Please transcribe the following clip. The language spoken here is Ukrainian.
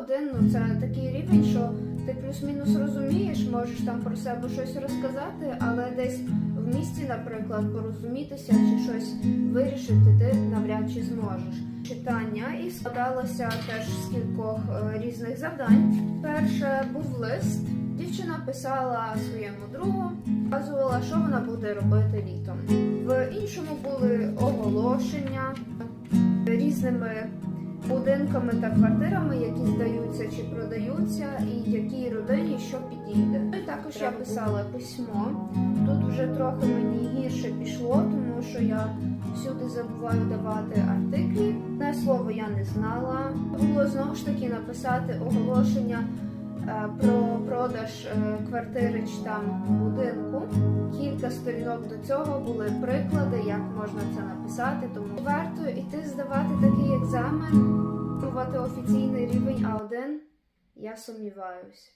А1 ну, це такий рівень, що ти плюс-мінус розумієш, можеш там про себе щось розказати, але десь в місті, наприклад, порозумітися чи щось вирішити, ти навряд чи зможеш. Читання і складалося теж з кількох е, різних завдань. Перше був лист. Дівчина писала своєму другу, вказувала, що вона буде робити літом. В іншому були оголошення різними будинками та квартирами, які здаються чи продаються, і якій родині що підійде. Ну і також я писала письмо. Тут вже трохи мені гірше пішло, тому що я всюди забуваю давати артиклі. Не слово я не знала. Було знову ж таки написати оголошення е, про продаж е, квартири чи там будинку. Кілька сторінок до цього були приклади, як можна це написати. Тому варто йти здавати такий офіційний рівень А1. Я сумніваюсь.